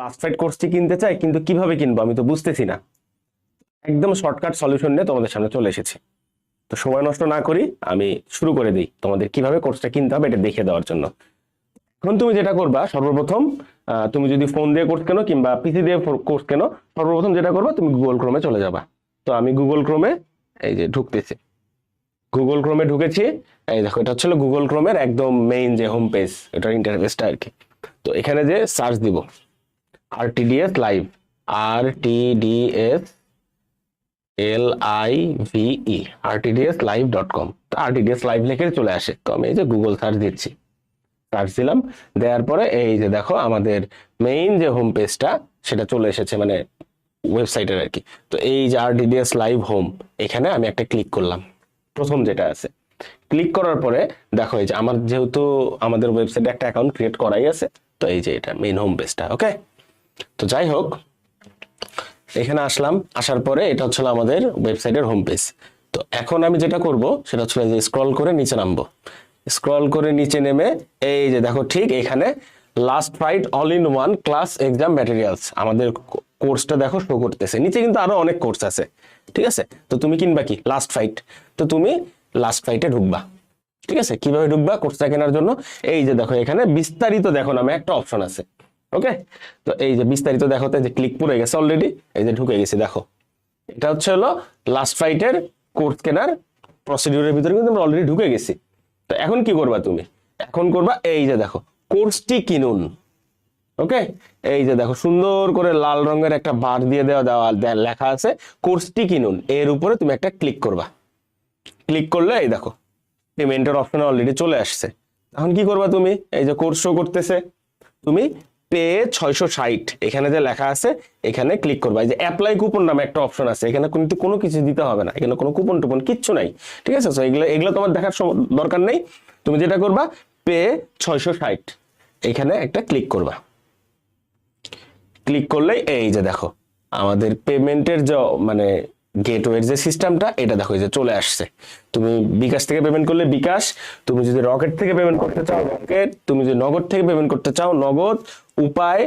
Last fight কোর্সটি কিনতে চাই, কিন্তু কীভাবে কিনবো আমি তো বুঝতেছি না। একদম শর্টকাট সলিউশন নিয়ে তোমাদের সামনে চলে এসেছি। তো সময় নষ্ট না করি, আমি শুরু করে দিই। তোমাদের কীভাবে কোর্সটা কিনতে হবে এটা দেখে দেওয়ার জন্য। এখন তুমি যেটা করবা, সর্বপ্রথম তুমি যদি ফোন দিয়ে কোর্স কেনো কিংবা পিসি দিয়ে কোর্স কেনো, সর্বপ্রথম যেটা করবা, তুমি গুগল ক্রোমে চলে যাবা। তো আমি গুগল ক্রোমে এই যে ঢুকতেছি। গুগল ক্রোমে ঢুকেছি, এই দেখো, এটা হচ্ছিল গুগল ক্রোমের একদম মেইন যে হোম পেজ এটার ইন্টারফেসটা আর কি। তো এখানে যে সার্চ দিব। RTDS live R T D S L I V E RTDS live dot com RTDS live লিখে চলে আসে। তো আমি এই যে গুগল সার্চ দিচ্ছি। সার্চ দিলাম। দেওয়ার পরে এই যে দেখো আমাদের মেইন যে হোম পেজটা সেটা চলে এসেছে মানে ওয়েবসাইটের আর কি তো এই যে আরটিডিএস লাইভ হোম এখানে আমি একটা ক্লিক করলাম। প্রথম যেটা আছে। ক্লিক করার পরে দেখো এই যে আমার যেহেতু আমাদের ওয়েবসাইটে একটা অ্যাকাউন্ট ক্রিয়েট করাই আছে, তো এই যে এটা মেইন হোম পেজটা ওকে তো যাই হোক, এখানে আসলাম, আসার পরে এটা হচ্ছে আমাদের ওয়েবসাইটের হোম পেজ তো এখন আমি যেটা করব, সেটা হচ্ছে যে স্ক্রল করে নিচে নামবো। স্ক্রল করে নিচে নেমে, এই যে দেখো ঠিক এখানে last fight all in one class exam materials আমাদের কোর্সটা দেখো শো করতেছে। নিচে কিন্তু আরও অনেক কোর্স আছে, ঠিক আছে? তো তুমি কিনবা কি? লাস্ট ফাইট তো তুমি লাস্ট ফাইটে ঢুকবা, ঠিক আছে? কীভাবে ঢুকবা কোর্সটা কেনার জন্য? এই যে দেখো এখানে বিস্তারিত দেখো নামে একটা অপশন আছে। ওকে তো এই যে বিস্তারিত দেখোতে যে ক্লিক পড়ে গেছে অলরেডি এই যে ঢুকে গেছে, দেখো। এটা হচ্ছে হলো লাস্ট ফাইটের কোর্স কেনার প্রসিডিউরের ভিতরে কিন্তু আমরা অলরেডি ঢুকে গেছি। তো এখন কি করবা তুমি? এখন করবা এই যে দেখো কোর্সটি কিনুন। ওকে এই যে দেখো, সুন্দর করে লাল রঙের একটা বার দিয়ে দেওয়া দেওয়া লেখা আছে কোর্সটি কিনুন। এর উপরে তুমি একটা ক্লিক করবা। ক্লিক করলে এই দেখো পেমেন্টের অপশন অলরেডি চলে আসছে। এখন কি করবা তুমি? এই যে কোর্স শো করতেছে। তুমি পে ছয়শো ষাট। এখানে যে লেখা আছে, এখানে ক্লিক করবা। এই যে অ্যাপ্লাই কুপন নামে একটা অপশন আছে, এখানে কিন্তু কোনো কিছু দিতে হবে না। এখানে কোনো কুপন টুপন কিচ্ছু নাই। ঠিক আছে? তো এগুলো এগুলো তোমার দেখার দরকার নেই। তুমি যেটা করবা, পে ছয়শো ষাট। এখানে একটা ক্লিক করবা। ক্লিক করলেই এই যে দেখো, আমাদের পেমেন্টের যে মানে গেটওয়ের যে সিস্টেমটা এটা দেখো, এই যে চলে আসছে। তুমি বিকাশ থেকে পেমেন্ট করলে বিকাশ, তুমি যদি রকেট থেকে পেমেন্ট করতে চাও রকেট তুমি যদি নগদ থেকে পেমেন্ট করতে চাও, নগদ উপায়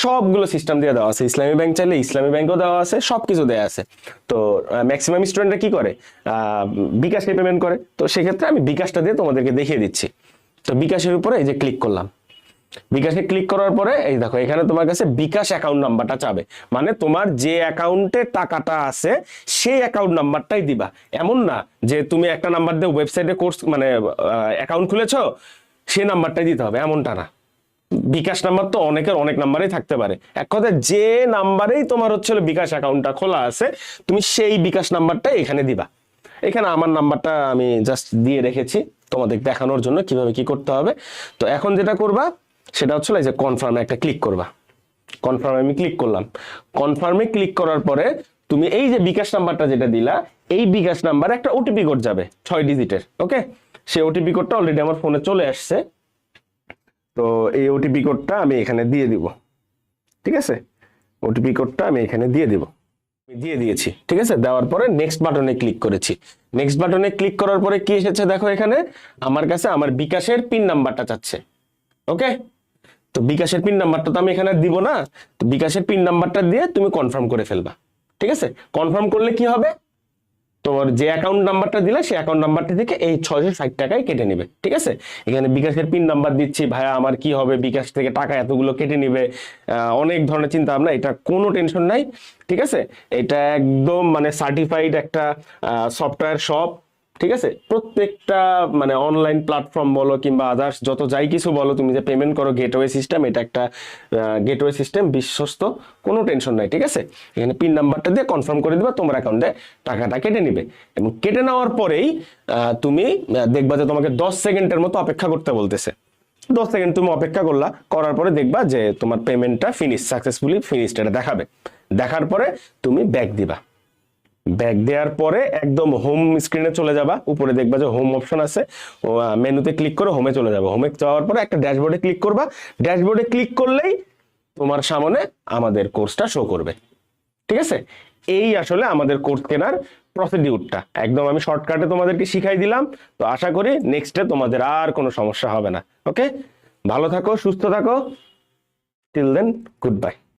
সবগুলো সিস্টেম দিয়ে দেওয়া আছে। ইসলামী ব্যাংক চাইলে ইসলামী ব্যাংকও দেওয়া আছে সব কিছু দেওয়া আছে। তো ম্যাক্সিমাম স্টুডেন্টরা কি করে? বিকাশে পেমেন্ট করে। তো সেক্ষেত্রে আমি বিকাশটা দিয়ে তোমাদেরকে দেখিয়ে দিচ্ছি। তো বিকাশের উপরে এই যে ক্লিক করলাম। বিকাশে ক্লিক করার পরে, এই দেখো, এখানে তোমার কাছে বিকাশ অ্যাকাউন্ট নাম্বারটা চাবে। মানে তোমার যে অ্যাকাউন্টে টাকাটা আছে, সেই অ্যাকাউন্ট নাম্বারটাই দিবা। এমন না যে তুমি একটা নাম্বার দিয়ে ওয়েবসাইটে কোর্স মানে অ্যাকাউন্ট খুলেছো, সেই নাম্বারটাই দিতে হবে। এমনটা না। বিকাশ নাম্বার তো অনেকের অনেক নাম্বারেই থাকতে পারে। এক কথায় যে নাম্বারেই তোমার হচ্ছে বিকাশ অ্যাকাউন্টটা খোলা আছে, তুমি সেই বিকাশ নাম্বারটাই এখানে দিবা। এখানে আমার নাম্বারটা আমি জাস্ট দিয়ে রেখেছি, তোমাদের দেখানোর জন্য কীভাবে কি করতে হবে। তো এখন যেটা করবা, সেটা হচ্ছে যে কনফার্মে একটা ক্লিক করবা। কনফার্মে আমি ক্লিক করলাম। কনফার্মে ক্লিক করার পরে তুমি এই যে বিকাশ নাম্বারটা যেটা দিলা, এই বিকাশ নাম্বারে একটা ওটিপি কোড যাবে, ছয় ডিজিটের ওকে সেই ওটিপি কোডটা অলরেডি আমার ফোনে চলে আসছে। তো এই ওটিপি কোডটা আমি এখানে দিয়ে দিব। ঠিক আছে? ওটিপি কোডটা আমি এখানে দিয়ে দিব। দিয়ে দিয়েছি। ঠিক আছে? দেওয়ার পরে নেক্সট বাটনে ক্লিক করেছি। নেক্সট বাটনে ক্লিক করার পরে কি এসেছে দেখো এখানে? আমার কাছে আমার বিকাশের পিন নাম্বারটা চাচ্ছে। ওকে তো বিকাশের পিন নাম্বারটা তো আমি এখানে দিব না। তো বিকাশের পিন নাম্বারটা দিয়ে তুমি কনফার্ম করে ফেলবা। ঠিক আছে? কনফার্ম করলে কি হবে? তোমার যে অ্যাকাউন্ট নাম্বারটা দিলে সেই অ্যাকাউন্ট নাম্বারটা থেকে এই ছয়শো ষাট টাকায় কেটে নেবে, ঠিক আছে? এখানে বিকাশের পিন নাম্বার দিচ্ছি, ভাইয়া, আমার কি হবে? বিকাশ থেকে টাকা এতগুলো কেটে নিবে। অনেক ধরনের চিন্তা ভাবনা এটা কোনো টেনশন নাই, ঠিক আছে? এটা একদম মানে সার্টিফাইড একটা সফটওয়্যার শপ ঠিক আছে? প্রত্যেকটা মানে অনলাইন প্ল্যাটফর্ম বলো কিংবা আদার্স যত যাই কিছু বলো, তুমি যে পেমেন্ট করো গেটওয়ে সিস্টেম এটা একটা গেটওয়ে সিস্টেম বিশ্বস্ত, কোনো টেনশন নাই, ঠিক আছে? এখানে পিন নাম্বারটা দিয়ে কনফার্ম করে দিবা, তোমার অ্যাকাউন্টে টাকাটা কেটে নিবে। এবং কেটে নেওয়ার পরেই তুমি দেখবা যে তোমাকে দশ সেকেন্ডের মতো অপেক্ষা করতে বলতেছে। দশ সেকেন্ড তুমি অপেক্ষা করলা, করার পরে দেখবা যে তোমার পেমেন্টটা ফিনিশ সাকসেসফুলি ফিনিশড এটা দেখাবে। দেখার পরে তুমি ব্যাক দিবা। ব্যাক দেওয়ার পরে একদম হোম স্ক্রিনে চলে যাবা। উপরে দেখবা যে হোম অপশন আছে। মেনুতে ক্লিক করে হোমে চলে যাবে। হোমে যাওয়ার পরে একটা ড্যাশবোর্ডে ক্লিক করবা। ড্যাশবোর্ডে ক্লিক করলেই তোমার সামনে আমাদের কোর্সটা শো করবে। ঠিক আছে? এই আসলে আমাদের কোর্স কেনার প্রসিডিউরটা একদম আমি শর্টকাটে তোমাদেরকে শিখাই দিলাম। তো আশা করি নেক্সটে তোমাদের আর কোনো সমস্যা হবে না। ওকে ভালো থাকো, সুস্থ থাকো। Till then good bye